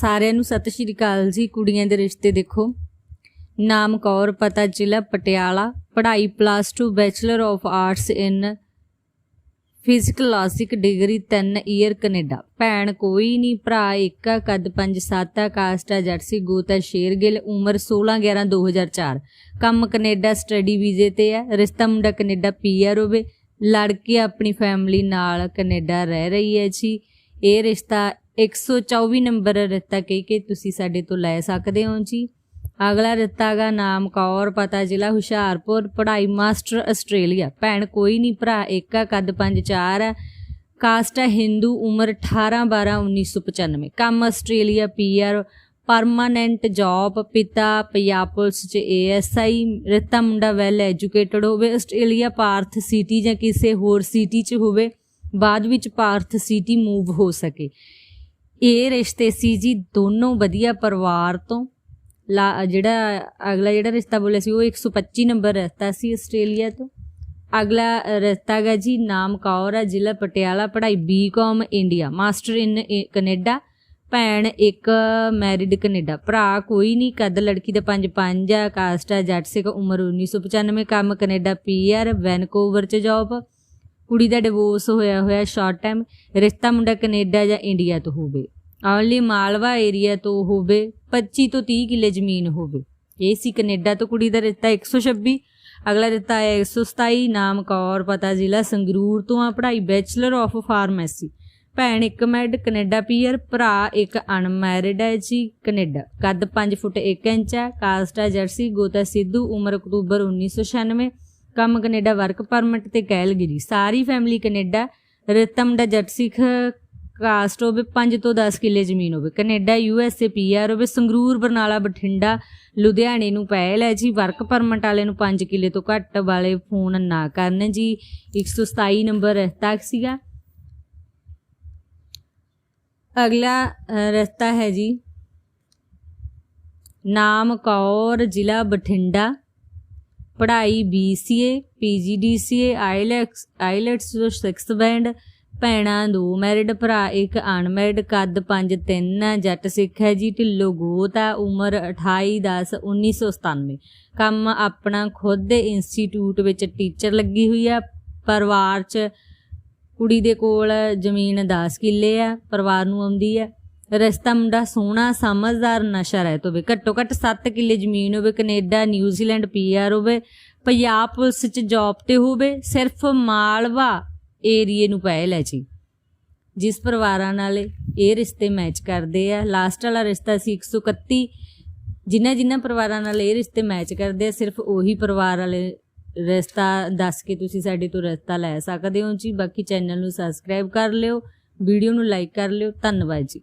ਸਾਰਿਆਂ ਨੂੰ ਸਤਿ ਸ਼੍ਰੀ ਅਕਾਲ ਜੀ ਕੁੜੀਆਂ ਦੇ ਰਿਸ਼ਤੇ ਦੇਖੋ। ਨਾਮ ਕੌਰ ਪਤਾ ਜ਼ਿਲ੍ਹਾ ਪਟਿਆਲਾ ਪੜ੍ਹਾਈ plus 2 bachelor of arts in physiologic degree 3 year Canada. ਭੈਣ ਕੋਈ ਨਹੀਂ ਭਰਾ ਇੱਕ ਆ, ਕੱਦ 5 7 ਆ ਕਾਸਟ ਆ ਜਰਸੀ ਗੋਤਾ ਸ਼ੇਰਗਿੱਲ ਉਮਰ 16 11 2004 ਕੰਮ ਕੈਨੇਡਾ ਸਟੱਡੀ ਵੀਜ਼ੇ ਤੇ ਹੈ। ਰਿਸ਼ਤਾ ਮੁੰਡਾ ਕੈਨੇਡਾ ਪੀਆਰ ਹੋਵੇ। ਲੜਕੀ ਆਪਣੀ ਫੈਮਿਲੀ ਨਾਲ ਕੈਨੇਡਾ ਰਹਿ ਰਹੀ ਹੈ ਜੀ। ਇਹ ਰਿਸ਼ਤਾ 124 ਨੰਬਰ ਰਿਸ਼ਤਾ ਕਹਿ ਕੇ ਤੁਸੀਂ ਸਾਡੇ ਤੋਂ ਲੈ ਸਕਦੇ ਹੋ ਜੀ। ਅਗਲਾ ਰਿਸ਼ਤਾ ਦਾ ਨਾਮ ਕੌਰ, ਪਤਾ ਜ਼ਿਲ੍ਹਾ ਹੁਸ਼ਿਆਰਪੁਰ, ਪੜ੍ਹਾਈ ਮਾਸਟਰ ਆਸਟ੍ਰੇਲੀਆ। ਭੈਣ, ਕੋਈ ਨਹੀਂ ਭਰਾ ਇੱਕ ਆ ਕੱਦ 5 4 ਆ ਕਾਸਟ ਹੈ ਹਿੰਦੂ, ਉਮਰ 18 12 1995 ਕੰਮ ਆਸਟ੍ਰੇਲੀਆ, ਪੀਆਰ ਪਰਮਾਨੈਂਟ ਜੌਬ ਪਿਤਾ ਪੰਜਾਬ ਪੁਲਿਸ ਚ ਏਐਸਆਈ। ਰਿਸ਼ਤਾ ਮੁੰਡਾ ਵੈਲ ਐਜੂਕੇਟਡ ਹੋਵੇ, ਆਸਟ੍ਰੇਲੀਆ ਪਾਰਥ ਸਿਟੀ ਜਾਂ ਕਿਸੇ ਹੋਰ ਸਿਟੀ ਚ ਹੋਵੇ, ਬਾਅਦ ਵਿੱਚ ਪਾਰਥ ਸਿਟੀ ਮੂਵ ਹੋ ਸਕੇ। ਇਹ ਰਿਸ਼ਤੇ ਸੀ ਜੀ ਦੋਨੋਂ ਵਧੀਆ ਪਰਿਵਾਰ ਤੋਂ। ਲਾ ਜਿਹੜਾ ਅਗਲਾ ਜਿਹੜਾ ਰਿਸ਼ਤਾ ਬੋਲਿਆ ਸੀ ਉਹ 125 ਨੰਬਰ ਰਸਤਾ ਸੀ ਆਸਟ੍ਰੇਲੀਆ ਤੋਂ। ਅਗਲਾ ਰਸਤਾ ਗਾ ਜੀ ਨਾਮ ਕੌਰ ਹੈ ਜ਼ਿਲ੍ਹਾ ਪਟਿਆਲਾ, ਪੜ੍ਹਾਈ BCom India master in Canada ਭੈਣ ਇੱਕ ਮੈਰਿਡ ਕੈਨੇਡਾ ਭਰਾ ਕੋਈ ਨਹੀਂ, ਕਦ ਲੜਕੀ ਦਾ 5 5 ਆ ਕਾਸਟ ਆ, ਜੱਟ ਸਿੱਖ, ਉਮਰ 1995 ਕੰਮ ਕੈਨੇਡਾ ਪੀਆਰ ਵੈਨਕੂਵਰ ਚ ਜੌਬ ਕੁੜੀ ਦਾ ਡਿਵੋਰਸ ਹੋਇਆ ਹੋਇਆ ਸ਼ਾਰਟ ਟਾਈਮ ਰਿਸ਼ਤਾ ਮੁੰਡਾ ਕੈਨੇਡਾ ਜਾਂ ਇੰਡੀਆ ਤੋਂ ਹੋਵੇ। ਓਨਲੀ ਮਾਲਵਾ ਏਰੀਆ ਤੋਂ ਹੋਵੇ 25 ਤੋਂ 30 ਕਿੱਲੇ ਜ਼ਮੀਨ ਹੋਵੇ। ਇਹ ਸੀ ਕੈਨੇਡਾ ਤੋਂ ਕੁੜੀ ਦਾ ਰਿਸ਼ਤਾ 126 ਅਗਲਾ ਰਿਸ਼ਤਾ ਹੈ 127 ਨਾਮ ਕੌਰ, ਪਤਾ ਜ਼ਿਲ੍ਹਾ ਸੰਗਰੂਰ ਤੋਂ ਆ, ਪੜ੍ਹਾਈ ਬੈਚਲਰ ਆਫ ਫਾਰਮੇਸੀ ਭੈਣ ਇੱਕ ਮੈਡ, ਕੈਨੇਡਾ ਪੀਅਰ ਭਰਾ ਇੱਕ ਅਨਮੈਰਿਡ ਹੈ ਜੀ, ਕੈਨੇਡਾ। ਕੱਦ 5 ਫੁੱਟ 1 ਇੰਚ ਹੈ ਕਾਸਟ ਹੈ ਜਰਸੀ, ਗੋਤਾ ਸਿੱਧੂ, ਉਮਰ ਅਕਤੂਬਰ 1996 ਕੰਮ ਕੈਨੇਡਾ ਵਰਕ ਪਰਮਿਟ ਤੇ ਕੈਲਗਰੀ ਸਾਰੀ ਫੈਮਿਲੀ ਕੈਨੇਡਾ, ਰਿਤਮ ਦਾ ਜੱਟ ਸਿੱਖ ਕਾਸਟ ਹੋਵੇ 5 ਤੋਂ 10 ਕਿੱਲੇ ਜ਼ਮੀਨ ਹੋਵੇ। Canada U S A P R ਹੋਵੇ, ਸੰਗਰੂਰ, ਬਰਨਾਲਾ, ਬਠਿੰਡਾ, ਲੁਧਿਆਣੇ ਨੂੰ ਪਹਿਲ ਹੈ ਜੀ। ਵਰਕ ਪਰਮਿਟ ਵਾਲੇ ਨੂੰ 5 ਕਿੱਲੇ ਤੋਂ ਘੱਟ ਵਾਲੇ ਫੋਨ ਨਾ ਕਰਨ ਜੀ। 127 ਨੰਬਰ ਤੱਕ ਸੀਗਾ। ਅਗਲਾ ਰਸਤਾ ਹੈ ਜੀ। ਨਾਮ ਕੌਰ ਜ਼ਿਲ੍ਹਾ ਬਠਿੰਡਾ। ਪੜ੍ਹਾਈ BCA PGDCA IELTS IELTS 6 band ਭੈਣਾਂ ਦੋ ਮੈਰਿਡ ਭਰਾ ਇੱਕ ਅਨਮੈਰਿਡ ਕੱਦ 5 3 ਜੱਟ ਸਿੱਖ ਹੈ ਜੀ, ਢਿੱਲੋ ਗੋਤ ਆ ਉਮਰ 28 10 1997 ਕੰਮ ਆਪਣਾ ਖੁਦ ਦੇ ਇੰਸਟੀਚਿਊਟ ਵਿੱਚ ਟੀਚਰ ਲੱਗੀ ਹੋਈ ਆ ਪਰਿਵਾਰ 'ਚ ਕੁੜੀ ਦੇ ਕੋਲ ਜ਼ਮੀਨ 10 ਕਿੱਲੇ ਆ ਪਰਿਵਾਰ ਨੂੰ ਆਉਂਦੀ ਆ ਰਸਤਾ ਮੁੰਡਾ ਸੋਹਣਾ, ਸਮਝਦਾਰ, ਨਸ਼ਾ ਰਹਿਤ ਹੋਵੇ। ਘੱਟੋ ਘੱਟ 7 ਕਿੱਲੇ ਜ਼ਮੀਨ ਹੋਵੇ, ਕੈਨੇਡਾ, ਨਿਊਜ਼ੀਲੈਂਡ ਪੀਆਰ ਹੋਵੇ, ਪੰਜਾਬ ਪੁਲਿਸ 'ਚ ਜੌਬ ਤੇ ਹੋਵੇ, ਸਿਰਫ ਮਾਲਵਾ ਏਰੀਏ ਨੂੰ ਪਹਿਲ ਹੈ ਜੀ। ਜਿਸ ਪਰਿਵਾਰਾਂ ਨਾਲ ਇਹ ਰਿਸ਼ਤੇ ਮੈਚ ਕਰਦੇ ਆ। ਲਾਸਟ ਵਾਲਾ ਰਿਸ਼ਤਾ ਸੀ 131 ਜਿਨ੍ਹਾਂ ਜਿਨ੍ਹਾਂ ਪਰਿਵਾਰਾਂ ਨਾਲ ਇਹ ਰਿਸ਼ਤੇ ਮੈਚ ਕਰਦੇ ਆ, ਸਿਰਫ ਉਹੀ ਪਰਿਵਾਰ ਵਾਲੇ ਰਸਤਾ ਦੱਸ ਕੇ ਤੁਸੀਂ ਸਾਡੇ ਤੋਂ ਰਸਤਾ ਲੈ ਸਕਦੇ ਹੋ ਜੀ। ਬਾਕੀ ਚੈਨਲ ਨੂੰ ਸਬਸਕ੍ਰਾਈਬ ਕਰ ਲਿਓ ਵੀਡੀਓ ਨੂੰ ਲਾਈਕ ਕਰ ਲਿਓ। ਧੰਨਵਾਦ ਜੀ।